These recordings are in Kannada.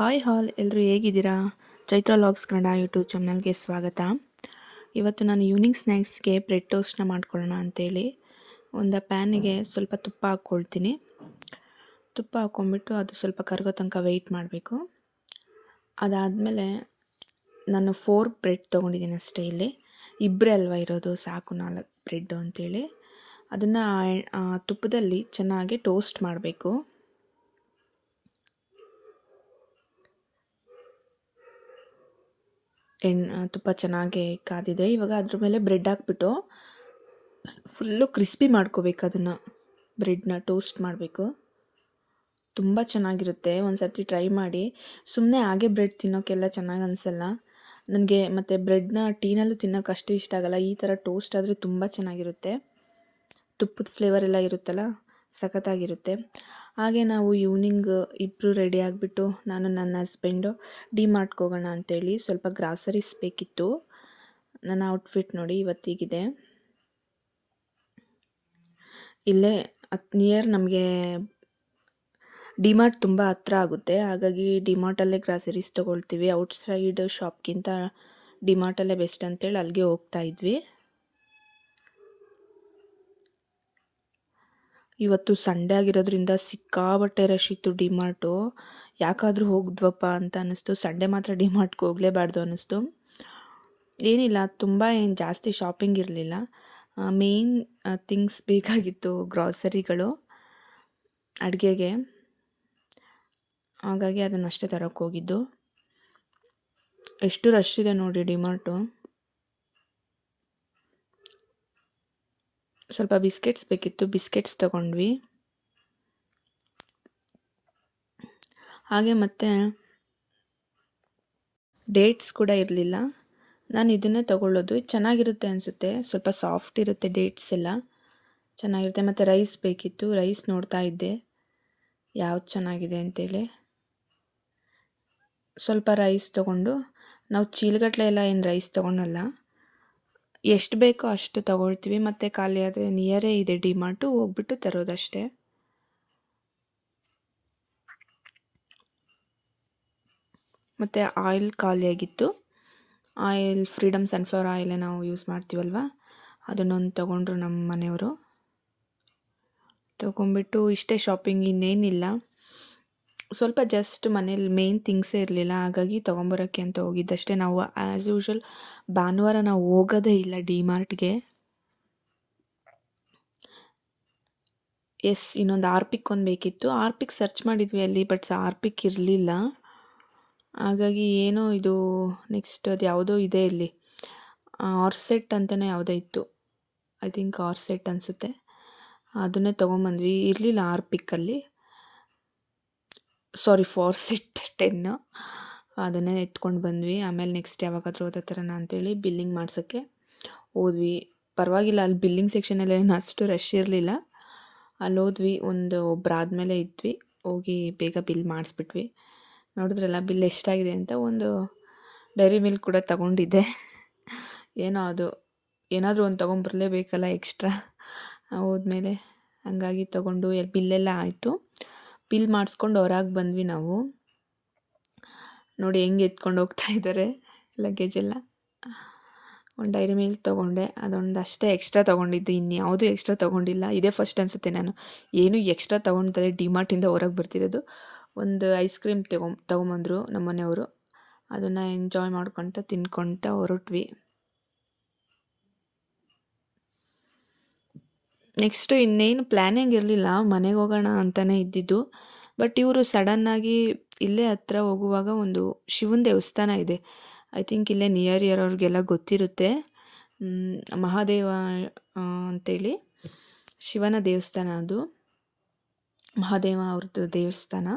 ಹಾಯ್ ಹಾಲ್ ಎಲ್ಲರೂ ಹೇಗಿದ್ದೀರಾ? ಚೈತ್ರ ಲಾಗ್ಸ್ ಕನ್ನಡ ಯೂಟ್ಯೂಬ್ ಚಾನಲ್ಗೆ ಸ್ವಾಗತ. ಇವತ್ತು ನಾನು ಈವ್ನಿಂಗ್ ಸ್ನ್ಯಾಕ್ಸ್ಗೆ ಬ್ರೆಡ್ ಟೋಸ್ಟ್ನ ಮಾಡ್ಕೊಳ್ಳೋಣ ಅಂತೇಳಿ. ಒಂದು ಪ್ಯಾನಿಗೆ ಸ್ವಲ್ಪ ತುಪ್ಪ ಹಾಕ್ಕೊಳ್ತೀನಿ. ತುಪ್ಪ ಹಾಕ್ಕೊಂಬಿಟ್ಟು ಅದು ಸ್ವಲ್ಪ ಕರಗೋ ತನಕ ವೆಯ್ಟ್ ಮಾಡಬೇಕು. ಅದಾದಮೇಲೆ ನಾನು ಫೋರ್ ಬ್ರೆಡ್ ತೊಗೊಂಡಿದ್ದೀನಿ ಅಷ್ಟೇ ಇಲ್ಲಿ. ಇಬ್ಬರೇ ಅಲ್ವಾ ಇರೋದು, ಸಾಕು ನಾಲ್ಕು ಬ್ರೆಡ್ಡು ಅಂತೇಳಿ. ಅದನ್ನು ತುಪ್ಪದಲ್ಲಿ ಚೆನ್ನಾಗಿ ಟೋಸ್ಟ್ ಮಾಡಬೇಕು. ಎಣ್ಣೆ ತುಪ್ಪ ಚೆನ್ನಾಗಿ ಕಾದಿದೆ. ಇವಾಗ ಅದ್ರ ಮೇಲೆ ಬ್ರೆಡ್ ಹಾಕ್ಬಿಟ್ಟು ಫುಲ್ಲು ಕ್ರಿಸ್ಪಿ ಮಾಡ್ಕೋಬೇಕು ಅದನ್ನು. ಬ್ರೆಡ್ನ ಟೋಸ್ಟ್ ಮಾಡಬೇಕು. ತುಂಬ ಚೆನ್ನಾಗಿರುತ್ತೆ. ಒಂದು ಸರ್ತಿ ಟ್ರೈ ಮಾಡಿ. ಸುಮ್ಮನೆ ಹಾಗೆ ಬ್ರೆಡ್ ತಿನ್ನೋಕ್ಕೆಲ್ಲ ಚೆನ್ನಾಗಿ ಅನಿಸಲ್ಲ. ನನಗೆ ಮತ್ತು ಬ್ರೆಡ್ನ ಟೀನಲ್ಲೂ ತಿನ್ನೋಕೆ ಅಷ್ಟು ಇಷ್ಟ ಆಗಲ್ಲ. ಈ ಥರ ಟೋಸ್ಟ್ ಆದರೆ ತುಂಬ ಚೆನ್ನಾಗಿರುತ್ತೆ. ತುಪ್ಪದ ಫ್ಲೇವರ್ ಎಲ್ಲ ಇರುತ್ತಲ್ಲ, ಸಖತ್ತಾಗಿರುತ್ತೆ. ಹಾಗೆ ನಾವು ಈವ್ನಿಂಗ್ ಇಬ್ಬರು ರೆಡಿ ಆಗಿಬಿಟ್ಟು ನಾನು ನನ್ನ ಹಸ್ಬೆಂಡು ಡಿ ಮಾರ್ಟ್ಗೆ ಹೋಗೋಣ ಅಂತೇಳಿ ಸ್ವಲ್ಪ ಗ್ರಾಸರೀಸ್ ಬೇಕಿತ್ತು. ನನ್ನ ಔಟ್ಫಿಟ್ ನೋಡಿ ಇವತ್ತಿಗಿದೆ. ಇಲ್ಲೇ ಹತ್ತು ನಿಯರ್ ನಮಗೆ ಡಿಮಾರ್ಟ್ ತುಂಬ ಹತ್ರ ಆಗುತ್ತೆ. ಹಾಗಾಗಿ ಡಿಮಾರ್ಟಲ್ಲೇ ಗ್ರಾಸರೀಸ್ ತೊಗೊಳ್ತೀವಿ. ಔಟ್ಸೈಡ್ ಶಾಪ್ಗಿಂತ ಡಿಮಾರ್ಟಲ್ಲೇ ಬೆಸ್ಟ್ ಅಂತೇಳಿ ಅಲ್ಲಿಗೆ ಹೋಗ್ತಾ ಇದ್ವಿ. ಇವತ್ತು ಸಂಡೇ ಆಗಿರೋದ್ರಿಂದ ಸಿಕ್ಕಾಬಟ್ಟೆ ರಶ್ ಇತ್ತು ಡಿಮಾರ್ಟು ಯಾಕಾದರೂ ಹೋಗಿದ್ವಪ್ಪ ಅಂತ ಅನ್ನಿಸ್ತು. ಸಂಡೇ ಮಾತ್ರ ಡಿಮಾರ್ಟ್ಗೆ ಹೋಗಲೇಬಾರ್ದು ಅನ್ನಿಸ್ತು. ಏನಿಲ್ಲ, ತುಂಬ ಏನು ಜಾಸ್ತಿ ಶಾಪಿಂಗ್ ಇರಲಿಲ್ಲ. ಮೇಯ್ನ್ ಥಿಂಗ್ಸ್ ಬೇಕಾಗಿತ್ತು ಗ್ರಾಸರಿಗಳು ಅಡುಗೆಗೆ. ಹಾಗಾಗಿ ಅದನ್ನಷ್ಟೇ ತರೋಕ್ಕೆ ಹೋಗಿದ್ದು. ಎಷ್ಟು ರಶ್ ಇದೆ ನೋಡಿ ಡಿಮಾರ್ಟು ಸ್ವಲ್ಪ ಬಿಸ್ಕೆಟ್ಸ್ ಬೇಕಿತ್ತು. ಬಿಸ್ಕೆಟ್ಸ್ ತಗೊಂಡ್ವಿ. ಹಾಗೆ ಮತ್ತೆ ಡೇಟ್ಸ್ ಕೂಡ ಇರಲಿಲ್ಲ. ನಾನು ಇದನ್ನೇ ತಗೊಳ್ಳೋದು. ಚೆನ್ನಾಗಿರುತ್ತೆ ಅನಿಸುತ್ತೆ. ಸ್ವಲ್ಪ ಸಾಫ್ಟ್ ಇರುತ್ತೆ ಡೇಟ್ಸ್ ಎಲ್ಲ. ಚೆನ್ನಾಗಿರುತ್ತೆ. ಮತ್ತು ರೈಸ್ ಬೇಕಿತ್ತು. ರೈಸ್ ನೋಡ್ತಾ ಇದ್ದೆ. ಯಾವ್ದು ಚೆನ್ನಾಗಿದೆ ಅಂತೇಳಿ. ಸ್ವಲ್ಪ ರೈಸ್ ತಗೊಂಡು. ನಾವು ಚೀಲಗಟ್ಟಲೆ ಎಲ್ಲ ಏನು ರೈಸ್ ತೊಗೊಳಲ್ಲ ಎಷ್ಟು ಬೇಕೋ ಅಷ್ಟು ತಗೊಳ್ತೀವಿ. ಮತ್ತು ಖಾಲಿ ಆದರೆ ನಿಯರೇ ಇದೆ ಡಿಮಾರ್ಟು, ಹೋಗ್ಬಿಟ್ಟು ತರೋದಷ್ಟೇ. ಮತ್ತು ಆಯಿಲ್ ಖಾಲಿಯಾಗಿತ್ತು. ಆಯಿಲ್ ಫ್ರೀಡಮ್ ಸನ್ಫ್ಲವರ್ ಆಯಿಲೇ ನಾವು ಯೂಸ್ ಮಾಡ್ತೀವಲ್ವ? ಅದನ್ನೊಂದು ತೊಗೊಂಡ್ರು ನಮ್ಮ ಮನೆಯವರು ತೊಗೊಂಬಿಟ್ಟು ಇಷ್ಟೇ ಶಾಪಿಂಗ್ ಇನ್ನೇನಿಲ್ಲ. ಸ್ವಲ್ಪ ಜಸ್ಟ್ ಮನೇಲಿ ಮೇನ್ ಥಿಂಗ್ಸೇ ಇರಲಿಲ್ಲ. ಹಾಗಾಗಿ ತೊಗೊಂಬರೋಕ್ಕೆ ಅಂತ ಹೋಗಿದ್ದಷ್ಟೇ. ನಾವು ಆ್ಯಸ್ ಯೂಶ್ವಲ್ ಭಾನುವಾರ ನಾವು ಹೋಗೋದೇ ಇಲ್ಲ ಡಿ ಮಾರ್ಟ್ಗೆ ಎಸ್ ಇನ್ನೊಂದು ಆರ್ಪಿಕ್ ಒಂದು ಬೇಕಿತ್ತು. ಆರ್ಪಿಕ್ ಸರ್ಚ್ ಮಾಡಿದ್ವಿ ಅಲ್ಲಿ ಬಟ್ ಆರ್ಪಿಕ್ ಇರಲಿಲ್ಲ. ಹಾಗಾಗಿ ಏನೋ ಇದು ನೆಕ್ಸ್ಟ್ ಅದು ಯಾವುದೋ ಇದೆ ಇಲ್ಲಿ. ಆರ್ಸೆಟ್ ಅಂತಲೇ ಯಾವುದೋ ಇತ್ತು. ಐ ಥಿಂಕ್ ಆರ್ಸೆಟ್ ಅನಿಸುತ್ತೆ. ಅದನ್ನೇ ತೊಗೊಂಬಂದ್ವಿ. ಇರಲಿಲ್ಲ ಆರ್ಪಿಕ್ಕಲ್ಲಿ ಸಾರಿ ಫಾರ್ ಸಿಟ್ ಟೆನ್. ಅದನ್ನೇ ಎತ್ಕೊಂಡು ಬಂದ್ವಿ. ಆಮೇಲೆ ನೆಕ್ಸ್ಟ್ ಯಾವಾಗಾದರೂ ಓದೋ ಥರನ ಅಂತೇಳಿ ಬಿಲ್ಲಿಂಗ್ ಮಾಡ್ಸೋಕ್ಕೆ ಹೋದ್ವಿ. ಪರವಾಗಿಲ್ಲ, ಅಲ್ಲಿ ಬಿಲ್ಲಿಂಗ್ ಸೆಕ್ಷನಲ್ಲಿ ಏನು ಅಷ್ಟು ರಶ್ ಇರಲಿಲ್ಲ. ಅಲ್ಲಿ ಹೋದ್ವಿ, ಒಂದು ಒಬ್ಬರಾದ್ಮೇಲೆ ಇದ್ವಿ. ಹೋಗಿ ಬೇಗ ಬಿಲ್ ಮಾಡಿಸ್ಬಿಟ್ವಿ. ನೋಡಿದ್ರಲ್ಲ ಬಿಲ್ ಎಷ್ಟಾಗಿದೆ ಅಂತ ಒಂದು ಡೈರಿ ಮಿಲ್ಕ್ ಕೂಡ ತಗೊಂಡಿದ್ದೆ. ಏನೋ ಅದು, ಏನಾದರೂ ಒಂದು ತೊಗೊಂಬರಲೇಬೇಕಲ್ಲ ಎಕ್ಸ್ಟ್ರಾ ಹೋದ್ಮೇಲೆ ಹಂಗಾಗಿ ತೊಗೊಂಡು ಬಿಲ್ಲೆಲ್ಲ ಆಯಿತು. ಬಿಲ್ ಮಾಡಿಸ್ಕೊಂಡು ಹೊರಗೆ ಬಂದ್ವಿ ನಾವು. ನೋಡಿ ಹೆಂಗೆ ಎತ್ಕೊಂಡು ಹೋಗ್ತಾ ಇದ್ದಾರೆ ಲಗೇಜ್ ಎಲ್ಲ. ಒಂದು ಡೈರಿ ಮಿಲ್ಕ್ ತೊಗೊಂಡೆ, ಅದೊಂದು ಅಷ್ಟೇ ಎಕ್ಸ್ಟ್ರಾ ತೊಗೊಂಡಿದ್ದು ಇನ್ಯಾವುದೂ ಎಕ್ಸ್ಟ್ರಾ ತೊಗೊಂಡಿಲ್ಲ. ಇದೇ ಫಸ್ಟ್ ಅನಿಸುತ್ತೆ ನಾನು. ಏನು ಎಕ್ಸ್ಟ್ರಾ ತೊಗೊಂಡ್ತಾರೆ ಡಿಮಾರ್ಟಿಂದ ಹೊರಗೆ ಬರ್ತಿರೋದು. ಒಂದು ಐಸ್ ಕ್ರೀಮ್ ತಗೊಂಡ್ ತೊಗೊಂಬಂದರು ನಮ್ಮ ಮನೆಯವರು ಅದನ್ನು ಎಂಜಾಯ್ ಮಾಡ್ಕೊತ ತಿನ್ಕೊತ ಹೊರಟ್ವಿ. ನೆಕ್ಸ್ಟು ಇನ್ನೇನು ಪ್ಲ್ಯಾನಿಂಗ್ ಇರಲಿಲ್ಲ, ಮನೆಗೆ ಹೋಗೋಣ ಅಂತಲೇ ಇದ್ದಿದ್ದು. ಬಟ್ ಇವರು ಸಡನ್ನಾಗಿ ಇಲ್ಲೇ ಹತ್ರ ಹೋಗುವಾಗ ಒಂದು ಶಿವನ ದೇವಸ್ಥಾನ ಇದೆ. ಐ ಥಿಂಕ್ ಇಲ್ಲೇ ನಿಯರ್ ಇಯರ್ ಅವ್ರಿಗೆಲ್ಲ ಗೊತ್ತಿರುತ್ತೆ. ಮಹಾದೇವ ಅಂತೇಳಿ ಶಿವನ ದೇವಸ್ಥಾನ ಅದು. ಮಹಾದೇವ ಅವ್ರದ್ದು ದೇವಸ್ಥಾನ.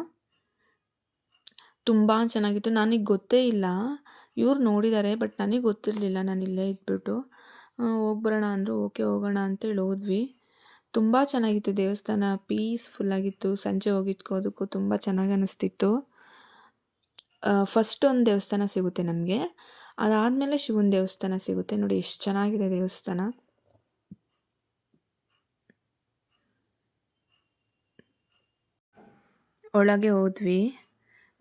ತುಂಬ ಚೆನ್ನಾಗಿತ್ತು. ನನಗೆ ಗೊತ್ತೇ ಇಲ್ಲ. ಇವ್ರು ನೋಡಿದ್ದಾರೆ ಬಟ್ ನನಗೆ ಗೊತ್ತಿರಲಿಲ್ಲ. ನಾನು ಇಲ್ಲೇ ಇದ್ಬಿಟ್ಟು. ಹೋಗ್ಬರೋಣ ಅಂದರು, ಓಕೆ, ಹೋಗೋಣ ಅಂತೇಳಿ ಹೋದ್ವಿ. ತುಂಬ ಚೆನ್ನಾಗಿತ್ತು ದೇವಸ್ಥಾನ. ಪೀಸ್ಫುಲ್ಲಾಗಿತ್ತು ಸಂಜೆ ಹೋಗಿಟ್ಕೋದಕ್ಕೂ ತುಂಬ ಚೆನ್ನಾಗಿ ಅನ್ನಿಸ್ತಿತ್ತು ಫಸ್ಟ್ ಒಂದು ದೇವಸ್ಥಾನ ಸಿಗುತ್ತೆ ನಮಗೆ. ಅದಾದಮೇಲೆ ಶಿವನ ದೇವಸ್ಥಾನ ಸಿಗುತ್ತೆ. ನೋಡಿ, ಎಷ್ಟು ಚೆನ್ನಾಗಿದೆ ದೇವಸ್ಥಾನ. ಒಳಗೆ ಹೋದ್ವಿ.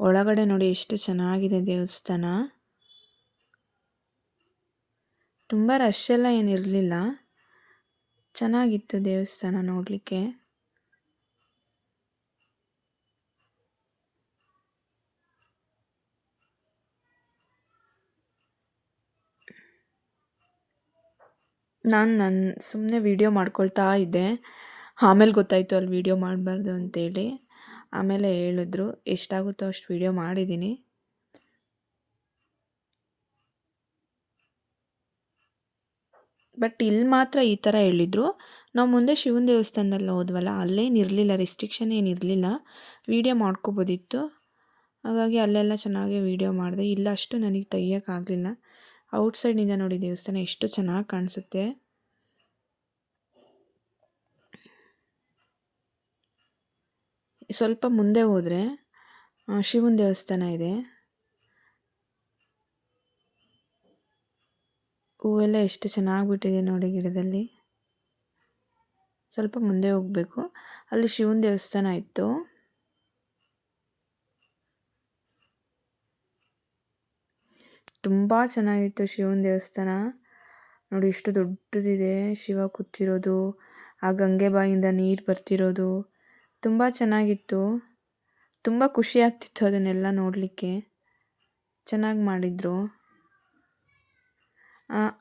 ಒಳಗಡೆ ನೋಡಿ, ಎಷ್ಟು ಚೆನ್ನಾಗಿದೆ ದೇವಸ್ಥಾನ. ತುಂಬ ರಶ್ ಎಲ್ಲ ಏನಿರಲಿಲ್ಲ. ಚೆನ್ನಾಗಿತ್ತು ದೇವಸ್ಥಾನ ನೋಡಲಿಕ್ಕೆ. ನಾನು ನನ್ನ ಸುಮ್ಮನೆ ವೀಡಿಯೋ ಮಾಡ್ಕೊಳ್ತಾ ಇದ್ದೆ. ಆಮೇಲೆ ಗೊತ್ತಾಯಿತು ಅಲ್ಲಿ ವೀಡಿಯೋ ಮಾಡಬಾರ್ದು ಅಂತೇಳಿ. ಆಮೇಲೆ ಹೇಳಿದ್ರು, ಎಷ್ಟಾಗುತ್ತೋ ಅಷ್ಟು ವೀಡಿಯೋ ಮಾಡಿದ್ದೀನಿ ಬಟ್ ಇಲ್ಲಿ ಮಾತ್ರ ಈ ಥರ ಹೇಳಿದರು. ನಾವು ಮುಂದೆ ಶಿವನ ದೇವಸ್ಥಾನದಲ್ಲಿ ಹೋದ್ವಲ್ಲ ಅಲ್ಲೇನಿರಲಿಲ್ಲ ರೆಸ್ಟ್ರಿಕ್ಷನ್ ಏನಿರಲಿಲ್ಲ ವೀಡಿಯೋ ಮಾಡ್ಕೋಬೋದಿತ್ತು. ಹಾಗಾಗಿ ಅಲ್ಲೆಲ್ಲ ಚೆನ್ನಾಗಿ ವೀಡಿಯೋ ಮಾಡಿದೆ. ಇಲ್ಲ, ಅಷ್ಟು ನನಗೆ ತೆಗಿಯೋಕ್ಕಾಗಲಿಲ್ಲ ಔಟ್ಸೈಡ್ನಿಂದ ನೋಡಿ ದೇವಸ್ಥಾನ ಎಷ್ಟು ಚೆನ್ನಾಗಿ ಕಾಣಿಸುತ್ತೆ. ಸ್ವಲ್ಪ ಮುಂದೆ ಹೋದರೆ ಶಿವನ ದೇವಸ್ಥಾನ ಇದೆ. ಹೂವೆಲ್ಲ ಎಷ್ಟು ಚೆನ್ನಾಗಿ ಬಿಟ್ಟಿದೆ ನೋಡಿ ಗಿಡದಲ್ಲಿ. ಸ್ವಲ್ಪ ಮುಂದೆ ಹೋಗಬೇಕು. ಅಲ್ಲಿ ಶಿವನ ದೇವಸ್ಥಾನ ಇತ್ತು. ತುಂಬ ಚೆನ್ನಾಗಿತ್ತು ಶಿವನ ದೇವಸ್ಥಾನ. ನೋಡಿ ಎಷ್ಟು ದೊಡ್ಡದಿದೆ. ಶಿವ ಕೂತಿರೋದು, ಆ ಗಂಗೆ ಬಾಯಿಂದ ನೀರು ಬರ್ತಿರೋದು. ತುಂಬ ಚೆನ್ನಾಗಿತ್ತು. ತುಂಬ ಖುಷಿ ಆಗ್ತಿತ್ತು ಅದನ್ನೆಲ್ಲ ನೋಡಲಿಕ್ಕೆ. ಚೆನ್ನಾಗಿ ಮಾಡಿದರು.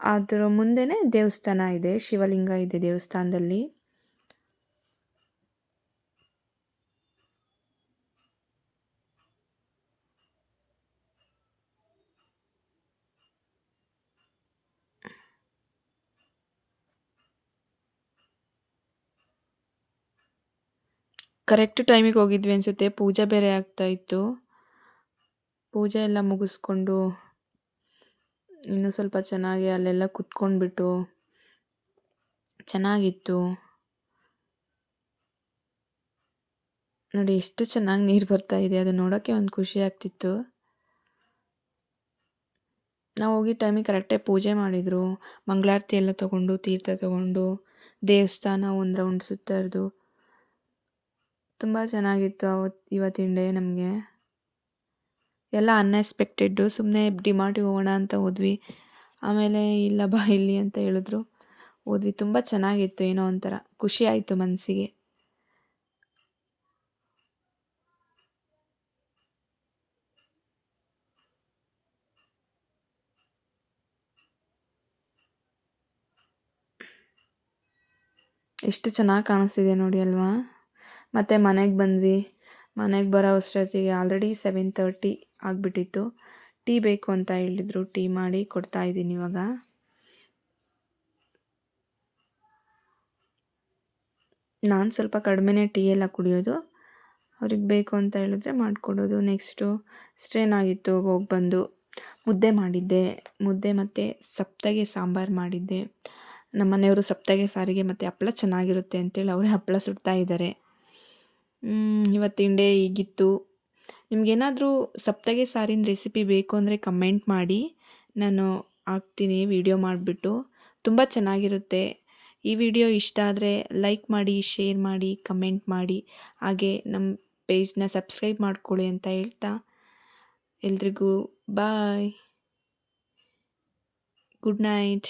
ಅದರ ಮುಂದೆನೇ ದೇವಸ್ಥಾನ ಇದೆ, ಶಿವಲಿಂಗ ಇದೆ ದೇವಸ್ಥಾನದಲ್ಲಿ. ಕರೆಕ್ಟ್ ಟೈಮಿಗೆ ಹೋಗಿದ್ವಿ ಅನಿಸುತ್ತೆ, ಪೂಜೆ ಬೇರೆ ಆಗ್ತಾ ಇತ್ತು. ಪೂಜೆ ಎಲ್ಲ ಮುಗಿಸ್ಕೊಂಡು ಇನ್ನೂ ಸ್ವಲ್ಪ ಚೆನ್ನಾಗಿ ಅಲ್ಲೆಲ್ಲ ಕುತ್ಕೊಂಡ್ಬಿಟ್ಟು ಚೆನ್ನಾಗಿತ್ತು. ನೋಡಿ ಎಷ್ಟು ಚೆನ್ನಾಗಿ ನೀರು ಬರ್ತಾ ಇದೆ, ಅದು ನೋಡೋಕ್ಕೆ ಒಂದು ಖುಷಿ ಆಗ್ತಿತ್ತು. ನಾವು ಹೋಗಿ ಟೈಮಿಗೆ ಕರೆಕ್ಟಾಗಿ ಪೂಜೆ ಮಾಡಿದರು, ಮಂಗಳಾರತಿ ಎಲ್ಲ ತೊಗೊಂಡು, ತೀರ್ಥ ತೊಗೊಂಡು, ದೇವಸ್ಥಾನ ಒಂದು ರೌಂಡ್ ಸುತ್ತರಿದು ತುಂಬ ಚೆನ್ನಾಗಿತ್ತು ಅವತ್ತು ಇವತ್ತಿನ ಡೇ ನಮಗೆ. ಎಲ್ಲ ಅನ್ಎಕ್ಸ್ಪೆಕ್ಟೆಡ್ಡು ಸುಮ್ಮನೆ ಡಿಮಾರ್ಟಿಗೆ ಹೋಗೋಣ ಅಂತ ಹೋದ್ವಿ. ಆಮೇಲೆ, ಇಲ್ಲ ಬಾ ಇಲ್ಲಿ ಅಂತ ಹೇಳಿದ್ರು. ಹೋದ್ವಿ. ತುಂಬ ಚೆನ್ನಾಗಿತ್ತು ಏನೋ ಒಂಥರ. ಖುಷಿ ಆಯಿತು ಮನಸ್ಸಿಗೆ ಎಷ್ಟು ಚೆನ್ನಾಗಿ ಕಾಣಿಸ್ತಿದೆ ನೋಡಿ ಅಲ್ವಾ? ಮತ್ತು ಮನೆಗೆ ಬಂದ್ವಿ. ಮನೆಗೆ ಬರೋ ಅಷ್ಟೊತ್ತಿಗೆ ಆಲ್ರೆಡಿ ಸೆವೆನ್ ತರ್ಟಿ ಆಗಿಬಿಟ್ಟಿತ್ತು. ಟೀ ಬೇಕು ಅಂತ ಹೇಳಿದರು. ಟೀ ಮಾಡಿ ಕೊಡ್ತಾ ಇದ್ದೀನಿ ಇವಾಗ. ನಾನು ಸ್ವಲ್ಪ ಕಡಿಮೆನೇ ಟೀ ಎಲ್ಲ ಕುಡಿಯೋದು. ಅವ್ರಿಗೆ ಬೇಕು ಅಂತ ಹೇಳಿದ್ರೆ ಮಾಡಿಕೊಡೋದು. ನೆಕ್ಸ್ಟು ಸ್ಟ್ರೇನ್ ಆಗಿತ್ತು. ಹೋಗಿ ಬಂದು ಮುದ್ದೆ ಮಾಡಿದ್ದೆ. ಮುದ್ದೆ ಮತ್ತು ಸಪ್ತಗೆ ಸಾಂಬಾರು ಮಾಡಿದ್ದೆ. ನಮ್ಮ ಮನೆಯವರು ಸಪ್ತಗೆ ಸಾರಿಗೆ ಮತ್ತು ಹಪ್ಪಳ ಚೆನ್ನಾಗಿರುತ್ತೆ ಅಂತೇಳಿ ಅವರೇ ಹಪ್ಪಳ ಸುಡ್ತಾ ಇದ್ದಾರೆ. ಇವತ್ತಿನ ಡೇ ಹೀಗಿತ್ತು ನಿಮಗೇನಾದರೂ ಸಪ್ತಗೆ ಸಾರಿನ ರೆಸಿಪಿ ಬೇಕು ಅಂದರೆ ಕಮೆಂಟ್ ಮಾಡಿ. ನಾನು ಹಾಕ್ತೀನಿ, ವಿಡಿಯೋ ಮಾಡಿಬಿಟ್ಟು. ತುಂಬ ಚೆನ್ನಾಗಿರುತ್ತೆ. ಈ ವಿಡಿಯೋ ಇಷ್ಟ ಆದರೆ ಲೈಕ್ ಮಾಡಿ, ಶೇರ್ ಮಾಡಿ, ಕಮೆಂಟ್ ಮಾಡಿ. ಹಾಗೆ ನಮ್ಮ ಪೇಜ್ನ ಸಬ್ಸ್ಕ್ರೈಬ್ ಮಾಡ್ಕೊಳ್ಳಿ ಅಂತ ಹೇಳ್ತಾ. ಎಲ್ರಿಗೂ ಬಾಯ್. Good night.